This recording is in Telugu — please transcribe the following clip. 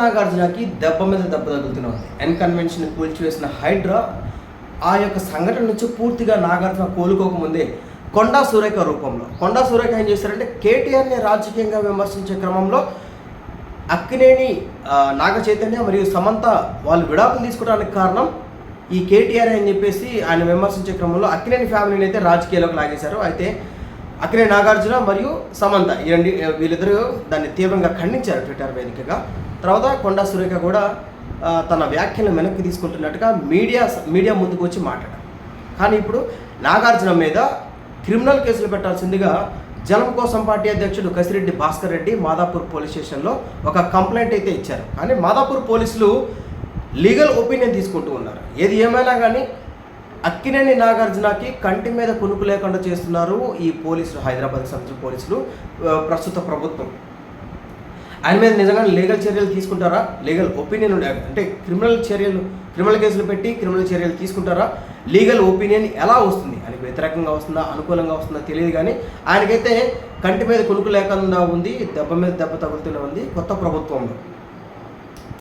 నాగార్జునకి దెబ్బ మీద దెబ్బ తగులుతూనే ఉంది ఎన్ కన్వెన్షన్ కూల్చివేసిన హైడ్రా ఆ యొక్క సంఘటన నుంచి పూర్తిగా నాగార్జున కోలుకోకముందే కొండా సురేఖ రూపంలో. కొండా సురేఖ ఏం చేశారంటే కేటీఆర్ని రాజకీయంగా విమర్శించే క్రమంలో అక్కినేని నాగ చైతన్య మరియు సమంత వాళ్ళు విడాకులు తీసుకోవడానికి కారణం ఈ కేటీఆర్ అని చెప్పేసి ఆయన విమర్శించే క్రమంలో అక్కినేని ఫ్యామిలీని అయితే రాజకీయాల్లోకి లాగేశారు. అయితే అక్కినేని నాగార్జున మరియు సమంత ఈ రెండు వీళ్ళిద్దరూ దాన్ని తీవ్రంగా ఖండించారు ట్విట్టర్ వేదికగా. తర్వాత కొండా సురేఖ కూడా తన వ్యాఖ్యలను వెనక్కి తీసుకుంటున్నట్టుగా మీడియా మీడియా ముందుకు వచ్చి మాట్లాడారు. కానీ ఇప్పుడు నాగార్జున మీద క్రిమినల్ కేసులు పెట్టాల్సిందిగా జనం కోసం పార్టీ అధ్యక్షుడు కసిరెడ్డి భాస్కర్ రెడ్డి మాదాపూర్ పోలీస్ స్టేషన్లో ఒక కంప్లైంట్ అయితే ఇచ్చారు. కానీ మాదాపూర్ పోలీసులు లీగల్ ఒపీనియన్ తీసుకుంటూ ఉన్నారు. ఏది ఏమైనా కానీ అక్కినేని నాగార్జునకి కంటి మీద కునుకు లేకుండా చేస్తున్నారు ఈ పోలీసులు హైదరాబాద్ సంబంధించిన పోలీసులు ప్రస్తుత ప్రభుత్వం. ఆయన మీద నిజంగా లీగల్ చర్యలు తీసుకుంటారా? లీగల్ ఒపీనియన్ అంటే క్రిమినల్ చర్యలు క్రిమినల్ కేసులు పెట్టి క్రిమినల్ చర్యలు తీసుకుంటారా? లీగల్ ఒపీనియన్ ఎలా వస్తుంది? ఆయనకు వ్యతిరేకంగా వస్తుందా? అనుకూలంగా వస్తుందా? తెలియదు కానీ ఆయనకైతే కంటి మీద కొనుక్కు లేకుండా ఉంది దెబ్బ మీద దెబ్బ తగులుతూనే ఉంది కొత్త ప్రభుత్వంలో.